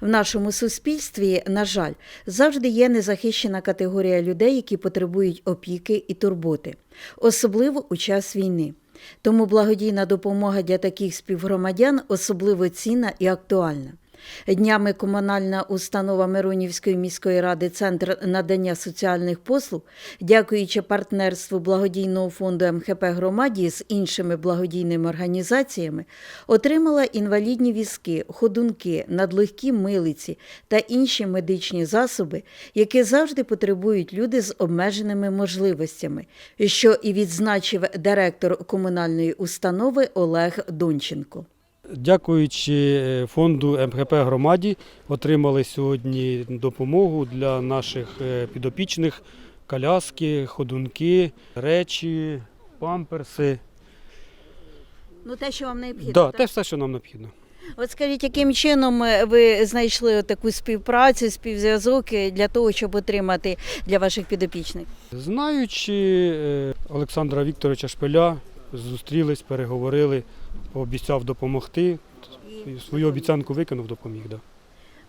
В нашому суспільстві, на жаль, завжди є незахищена категорія людей, які потребують опіки і турботи, особливо у час війни. Тому благодійна допомога для таких співгромадян особливо цінна і актуальна. Днями комунальна установа Миронівської міської ради Центр надання соціальних послуг, дякуючи партнерству благодійного фонду МХП громаді з іншими благодійними організаціями, отримала інвалідні візки, ходунки, надлегкі милиці та інші медичні засоби, які завжди потребують люди з обмеженими можливостями, що і відзначив директор комунальної установи Олег Донченко. Дякуючи е, фонду МХП громаді, отримали сьогодні допомогу для наших е, підопічних коляски, ходунки, речі, памперси. Ну, те, що вам необхідно. Да, те все, що нам необхідно. От скажіть, яким чином е, ви знайшли таку співпрацю, співзв'язок для того, щоб отримати для ваших підопічних? Знаючи Олександра Вікторовича Шпиля, зустрілись, переговорили, пообіцяв допомогти. Свою обіцянку виконав, допоміг. Да.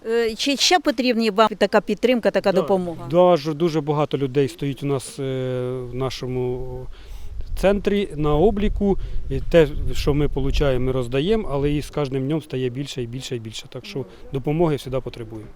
Е, Чи ще потрібна вам така підтримка, така Да, допомога? Дуже, дуже багато людей стоїть у нас е, в нашому центрі на обліку. І те, що ми отримуємо, ми роздаємо, але і з кожним днем стає більше і більше і більше. Так що допомоги завжди потребуємо.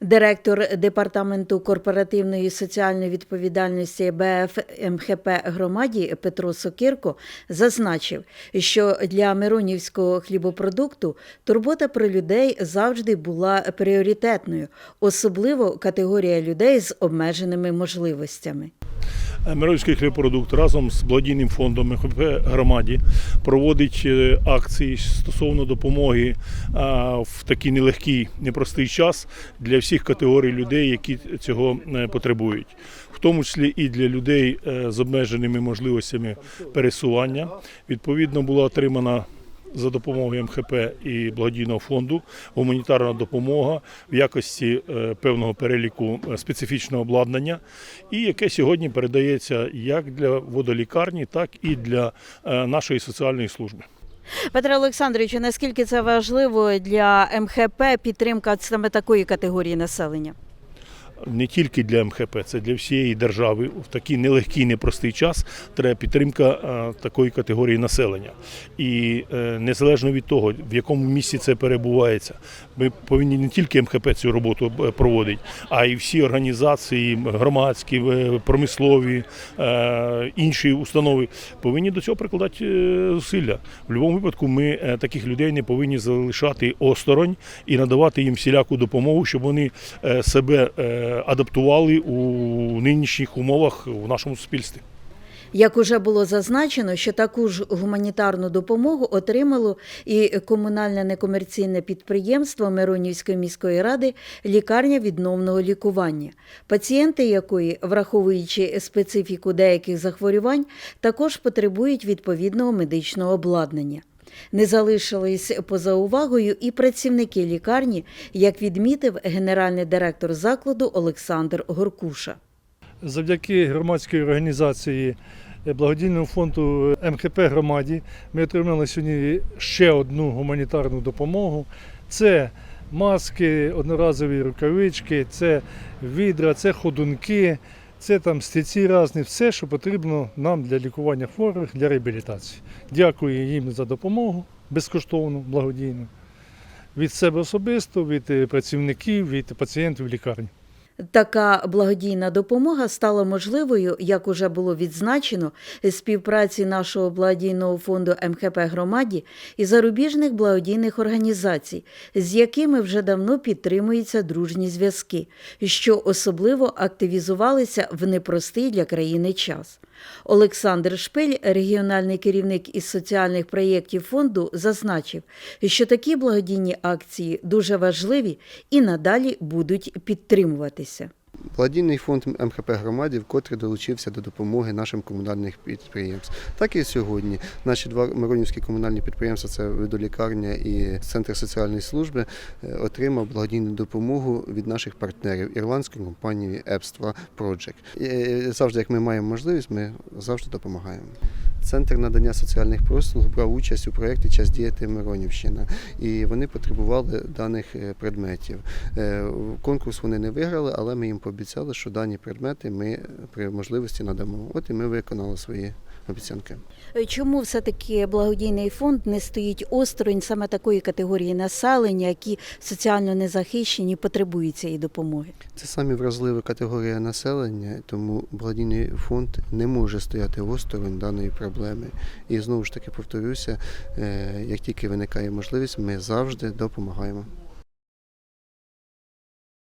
Директор департаменту корпоративної соціальної відповідальності БФ МХП громаді Петро Сокирко зазначив, що для миронівського хлібопродукту турбота про людей завжди була пріоритетною, особливо категорія людей з обмеженими можливостями. Миронівський хлібопродукт разом з благодійним фондом МХП громаді проводить е, акції стосовно допомоги в такий нелегкий, непростий час для всіх категорій людей, які цього е, потребують, в тому числі і для людей е, з обмеженими можливостями пересування. Відповідно, була отримана за допомогою МХП і благодійного фонду гуманітарна допомога в якості е, певного переліку е, специфічного обладнання, і яке сьогодні передається як для водолікарні, так і для е, нашої соціальної служби. Петро Олександровичу, наскільки це важливо для МХП підтримка саме такої категорії населення? Не тільки для МХП, це для всієї держави. В такий нелегкий, непростий час треба підтримка е, такої категорії населення. І е, незалежно від того, в якому місці це перебувається, ми повинні не тільки МХП цю роботу е, проводить, а й всі організації, громадські, промислові, інші установи повинні до цього прикладати зусилля. В будь-якому випадку ми таких людей не повинні залишати осторонь і надавати їм всіляку допомогу, щоб вони себе адаптували у нинішніх умовах в нашому суспільстві. Як уже було зазначено, що таку ж гуманітарну допомогу отримало і комунальне некомерційне підприємство Миронівської міської ради лікарня відновного лікування, пацієнти якої, враховуючи специфіку деяких захворювань, також потребують відповідного медичного обладнання. Не залишились поза увагою і працівники лікарні, як відмітив генеральний директор закладу Олександр Горкуша. Завдяки громадської організації е, благодійному фонду МХП громаді ми отримали сьогодні ще одну гуманітарну допомогу. Це маски, одноразові рукавички, це відра, це ходунки, це там стільці різні, все, що потрібно нам для лікування хворих, для реабілітації. Дякую їм за допомогу безкоштовну, благодійну. Від себе особисто, від е, працівників, від пацієнтів лікарні. Така благодійна допомога стала можливою, як уже було відзначено, співпраці нашого благодійного фонду МХП громаді і зарубіжних благодійних організацій, з якими вже давно підтримуються дружні зв'язки, що особливо активізувалися в непростий для країни час. Олександр Шпиль, регіональний керівник із соціальних проєктів фонду, зазначив, що такі благодійні акції дуже важливі і надалі будуть підтримуватися. Благодійний фонд МХП громаді вкотре долучився до допомоги нашим комунальним підприємств. Так і сьогодні наші два миронівські комунальні підприємства, це видолікарня і центр соціальної служби, е, отримав благодійну допомогу від наших партнерів ірландської компанії Epstva Project. І е, завжди, як ми маємо можливість, ми завжди допомагаємо. Центр надання соціальних послуг брав участь у проєкті Час діяти Миронівщина, і вони потребували даних е, предметів. Е, Конкурс вони не виграли, але ми їм пообіцяли, що дані предмети ми при можливості надамо. От і ми виконали свої обіцянки. Е, Чому все-таки благодійний фонд не стоїть осторонь саме такої категорії населення, які соціально незахищені, потребують цієї допомоги? Це самі вразлива категорія населення, тому благодійний фонд не може стояти осторонь даної проблеми. І знову ж таки повторюся, е, як тільки виникає можливість, ми завжди допомагаємо.